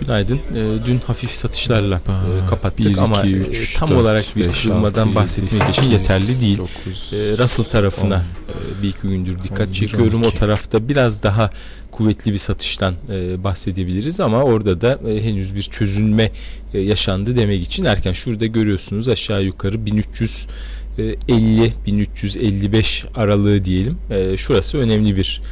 Günaydın. Ee, dün hafif satışlarla e, kapattık Bir, ama iki, e, üç, tam dört, olarak bir beş, kırılmadan altı, bahsetmek için yeterli değil. dokuz, Ee, Russell tarafına on. e, bir iki gündür dikkat on bir, çekiyorum. on O iki. tarafta biraz daha kuvvetli bir satıştan e, bahsedebiliriz ama orada da e, henüz bir çözülme e, yaşandı demek için erken. Şurada görüyorsunuz aşağı yukarı 1350 1355 aralığı diyelim. E, Şurası önemli bir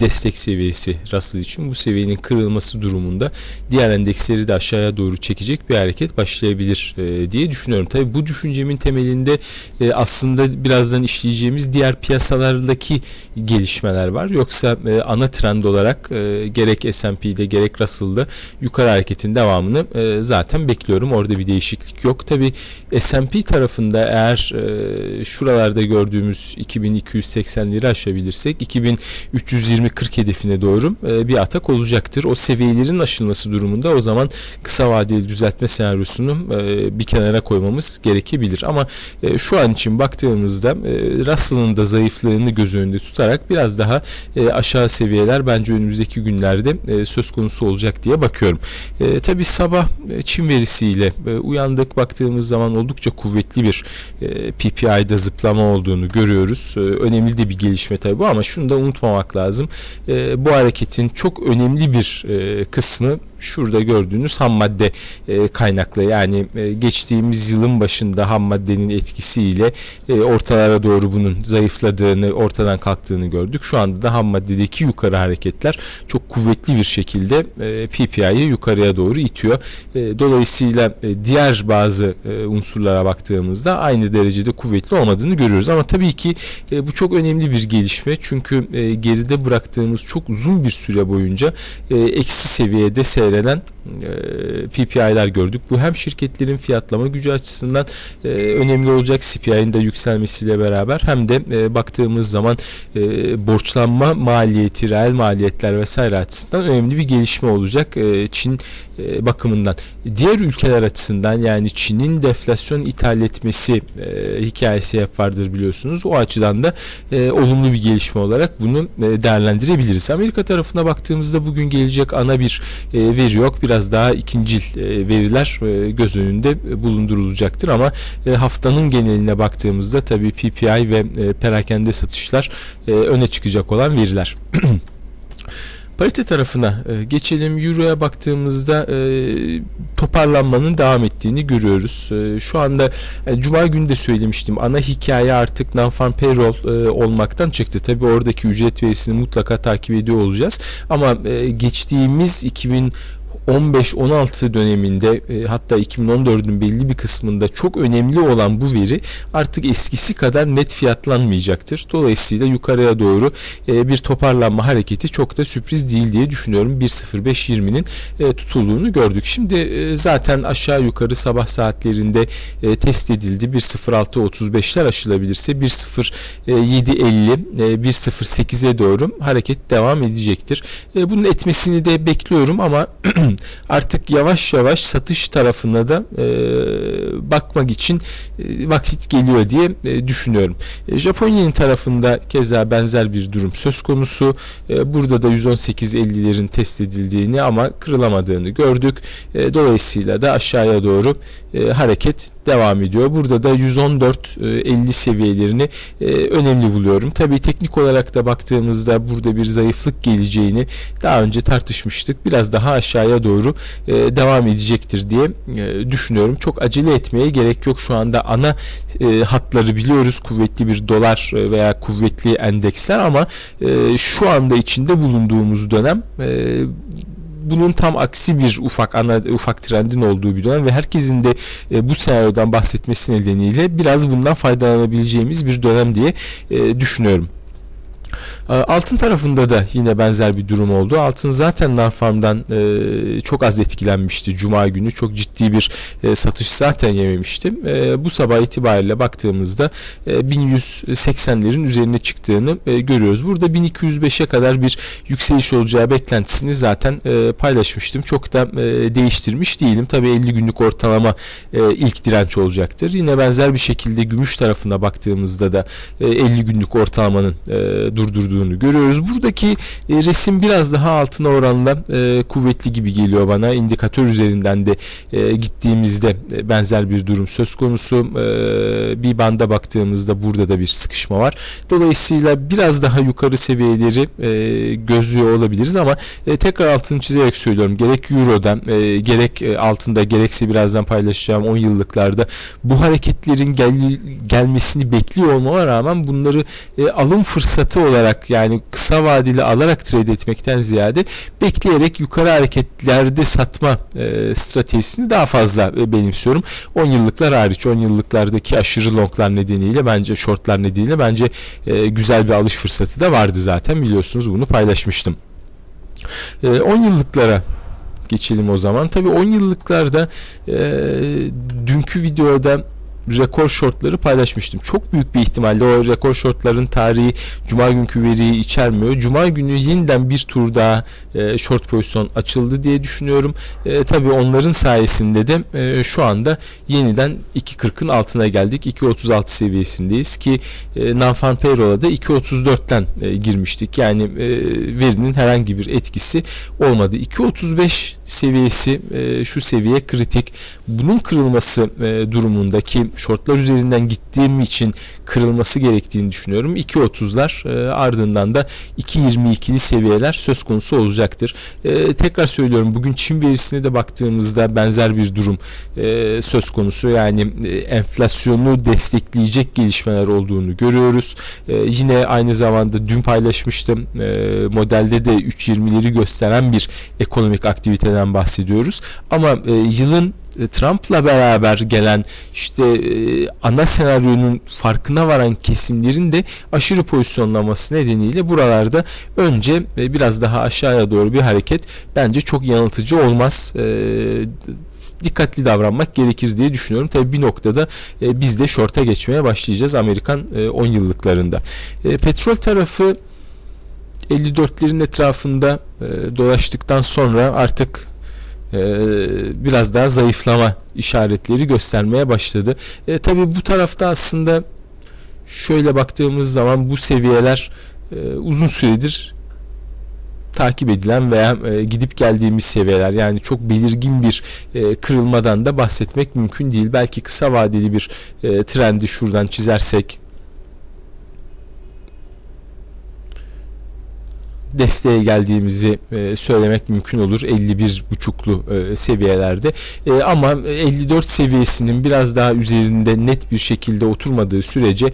destek seviyesi Russell için. Bu seviyenin kırılması durumunda diğer endeksleri de aşağıya doğru çekecek bir hareket başlayabilir e, diye düşünüyorum. Tabii bu düşüncemin temelinde e, aslında birazdan işleyeceğimiz diğer piyasalardaki gelişmeler var. Yoksa e, ana trend olarak gerek S&P'de gerek Russell'da yukarı hareketin devamını zaten bekliyorum. Orada bir değişiklik yok. Tabii S&P tarafında eğer şuralarda gördüğümüz 2280'leri aşabilirsek 2320 40 hedefine doğru e, bir atak olacaktır. O seviyelerin aşılması durumunda o zaman kısa vadeli düzeltme senaryosunu e, bir kenara koymamız gerekebilir. Ama e, şu an için baktığımızda e, Russell'ın da zayıflığını göz önünde tutarak biraz daha aşağı seviyeler bence önümüzdeki günlerde söz konusu olacak diye bakıyorum. E, tabii sabah Çin verisiyle uyandık baktığımız zaman oldukça kuvvetli bir PPI'da zıplama olduğunu görüyoruz. Önemli de bir gelişme tabii bu ama şunu da unutmamak lazım. E, bu hareketin çok önemli bir e, kısmı şurada gördüğünüz ham madde e, kaynaklı yani e, geçtiğimiz yılın başında ham maddenin etkisiyle e, ortalara doğru bunun zayıfladığını ortadan kalktığını gördük. Şu anda da ham maddedeki yukarı hareketler çok kuvvetli bir şekilde e, PPI'yi yukarıya doğru itiyor. E, dolayısıyla e, diğer bazı e, unsurlara baktığımızda aynı derecede kuvvetli olmadığını görüyoruz. Ama tabii ki e, bu çok önemli bir gelişme çünkü e, geride bıraktığımız çok uzun bir süre boyunca e, eksi seviyede seyreden PPI'ler gördük. Bu hem şirketlerin fiyatlama gücü açısından e, önemli olacak CPI'nin de yükselmesiyle beraber hem de e, baktığımız zaman e, borçlanma maliyeti, reel maliyetler vesaire açısından önemli bir gelişme olacak Çin bakımından. Diğer ülkeler açısından yani Çin'in deflasyon ithal etmesi hikayesi hep vardır biliyorsunuz. O açıdan da olumlu bir gelişme olarak bunu değerlendirebiliriz. Amerika tarafına baktığımızda bugün gelecek ana bir veri yok. Biraz daha ikincil e, veriler e, göz önünde bulundurulacaktır ama e, haftanın geneline baktığımızda tabii PPI ve perakende satışlar öne çıkacak olan veriler. Parite tarafına geçelim. Euro'ya baktığımızda toparlanmanın devam ettiğini görüyoruz. Şu anda Cuma günü de söylemiştim. Ana hikaye artık non-farm payroll olmaktan çıktı. Tabi oradaki ücret verisini mutlaka takip ediyor olacağız. Ama geçtiğimiz 2000 15-16 döneminde e, hatta 2014'ün belli bir kısmında çok önemli olan bu veri artık eskisi kadar net fiyatlanmayacaktır. Dolayısıyla yukarıya doğru e, bir toparlanma hareketi çok da sürpriz değil diye düşünüyorum. 1.05.20'nin e, tutulduğunu gördük. Şimdi zaten aşağı yukarı sabah saatlerinde test edildi. 1.06.35'ler aşılabilirse 1.07.50 e, 1.08'e doğru hareket devam edecektir. Bunun etmesini de bekliyorum ama artık yavaş yavaş satış tarafına da e, bakmak için e, vakit geliyor diye e, düşünüyorum. E, Japonya'nın tarafında keza benzer bir durum söz konusu. E, burada da 118.50'lerin test edildiğini ama kırılamadığını gördük. E, dolayısıyla da aşağıya doğru e, hareket devam ediyor. Burada da 114.50 seviyelerini e, önemli buluyorum. Tabii teknik olarak da baktığımızda burada bir zayıflık geleceğini daha önce tartışmıştık. Biraz daha aşağıya doğru e, devam edecektir diye e, düşünüyorum. Çok acele etmeye gerek yok. Şu anda ana e, hatları biliyoruz. Kuvvetli bir dolar e, veya kuvvetli endeksler ama e, şu anda içinde bulunduğumuz dönem e, bunun tam aksi bir ufak ana ufak trendin olduğu bir dönem ve herkesin de e, bu senaryodan bahsetmesi nedeniyle biraz bundan faydalanabileceğimiz bir dönem diye e, düşünüyorum. E, Altın tarafında da yine benzer bir durum oldu. Altın zaten Narfarm'dan e, çok az etkilenmişti. Cuma günü çok ciddi bir e, satış zaten yememişti. E, bu sabah itibariyle baktığımızda e, 1180'lerin üzerine çıktığını görüyoruz. Burada 1205'e kadar bir yükseliş olacağı beklentisini zaten paylaşmıştım. Çok da değiştirmiş değilim. Tabii 50 günlük ortalama ilk direnç olacaktır. Yine benzer bir şekilde gümüş tarafına baktığımızda da e, 50 günlük ortalamanın durdurduğu olduğunu görüyoruz. Buradaki e, resim biraz daha altına oranla e, kuvvetli gibi geliyor bana. İndikatör üzerinden de e, gittiğimizde e, benzer bir durum söz konusu. E, bir banda baktığımızda burada da bir sıkışma var. Dolayısıyla biraz daha yukarı seviyeleri e, gözlüyor olabiliriz ama e, tekrar altını çizerek söylüyorum. Gerek Euro'da e, gerek e, altında gerekse birazdan paylaşacağım 10 yıllıklarda bu hareketlerin gel, gelmesini bekliyor olmama rağmen bunları e, alım fırsatı olarak yani kısa vadeli alarak trade etmekten ziyade bekleyerek yukarı hareketlerde satma e, stratejisini daha fazla e, benimsiyorum. 10 yıllıklar hariç 10 yıllıklardaki aşırı longlar nedeniyle bence shortlar nedeniyle bence e, güzel bir alış fırsatı da vardı zaten biliyorsunuz bunu paylaşmıştım. E, 10 yıllıklara geçelim o zaman. Tabii 10 yıllıklarda e, dünkü videoda rekor shortları paylaşmıştım. Çok büyük bir ihtimalle o rekor shortların tarihi cuma günkü veriyi içermiyor. Cuma günü yeniden bir tur daha e, short pozisyon açıldı diye düşünüyorum. E, tabii onların sayesinde de e, şu anda yeniden 2.40'ın altına geldik. 2.36 seviyesindeyiz ki e, non-farm payroll'a da 2.34'ten e, girmiştik. Yani e, verinin herhangi bir etkisi olmadı. 2.35 seviyesi e, şu seviye kritik. Bunun kırılması e, durumundaki shortlar üzerinden gittiğim için kırılması gerektiğini düşünüyorum. 2.30'lar e, ardından da 2.22'li seviyeler söz konusu olacaktır. E, tekrar söylüyorum bugün Çin verisine de baktığımızda benzer bir durum e, söz konusu. Yani enflasyonu destekleyecek gelişmeler olduğunu görüyoruz. Yine aynı zamanda dün paylaşmıştım modelde de 3.20'leri gösteren bir ekonomik aktiviteden bahsediyoruz. Ama yılın Trump'la beraber gelen işte e, ana senaryonun farkına varan kesimlerin de aşırı pozisyonlaması nedeniyle buralarda önce e, biraz daha aşağıya doğru bir hareket bence çok yanıltıcı olmaz. E, dikkatli davranmak gerekir diye düşünüyorum. Tabii bir noktada e, biz de short'a geçmeye başlayacağız Amerikan e, 10 yıllıklarında. E, petrol tarafı 54'lerin etrafında e, dolaştıktan sonra artık e, biraz daha zayıflama işaretleri göstermeye başladı. E, Tabi bu tarafta aslında şöyle baktığımız zaman bu seviyeler e, uzun süredir takip edilen veya e, gidip geldiğimiz seviyeler yani çok belirgin bir e, kırılmadan da bahsetmek mümkün değil. Belki kısa vadeli bir e, trendi şuradan çizersek desteğe geldiğimizi e, söylemek mümkün olur 51.5'lu e, seviyelerde. E, ama 54 seviyesinin biraz daha üzerinde net bir şekilde oturmadığı sürece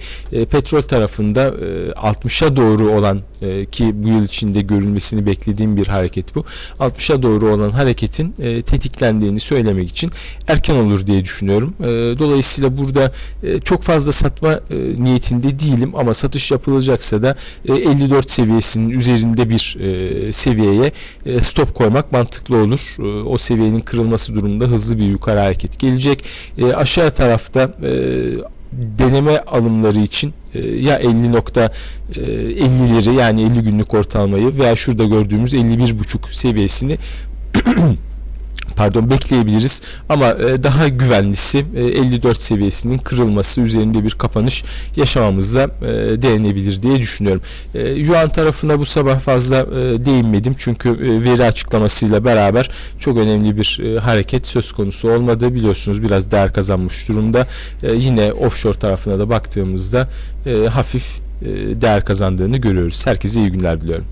petrol tarafında e, 60'a doğru olan e, ki bu yıl içinde görülmesini beklediğim bir hareket bu 60'a doğru olan hareketin e, tetiklendiğini söylemek için erken olur diye düşünüyorum e, dolayısıyla burada e, çok fazla satma e, niyetinde değilim ama satış yapılacaksa da e, 54 seviyesinin üzerinde bir e, seviyeye e, stop koymak mantıklı olur. E, o seviyenin kırılması durumunda hızlı bir yukarı hareket gelecek. E, aşağı tarafta e, deneme alımları için e, ya 50 nokta e, 50'leri yani 50 günlük ortalamayı veya şurada gördüğümüz 51.5 seviyesini pardon bekleyebiliriz ama e, daha güvenlisi e, 54 seviyesinin kırılması üzerinde bir kapanış yaşamamızda e, değinebilir diye düşünüyorum. E, Yuan tarafına bu sabah fazla e, değinmedim çünkü e, veri açıklamasıyla beraber çok önemli bir e, hareket söz konusu olmadı biliyorsunuz biraz değer kazanmış durumda. E, yine offshore tarafına da baktığımızda e, hafif e, değer kazandığını görüyoruz. Herkese iyi günler diliyorum.